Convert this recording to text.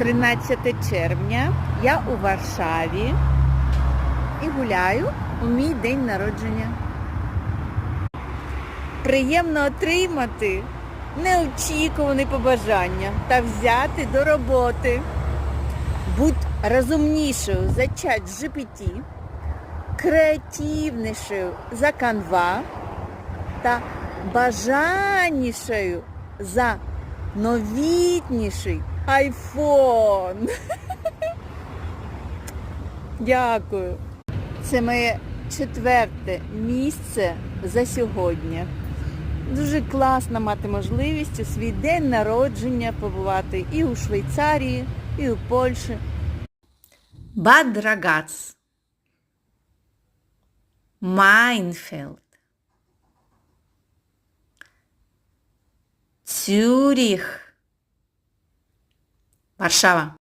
13 червня. Я у Варшаві і гуляю у мій день народження. Приємно отримати неочікуване побажання та взяти до роботи. Будь розумнішою за чат GPT, креативнішою за канва та бажаннішою за новітніший айфон. Дякую. Це моє четверте місце за сьогодні. Дуже класно мати можливість у свій день народження побувати і у Швейцарії, і у Польщі. Ragaz. Майнфелд. Цюріх. Варшава.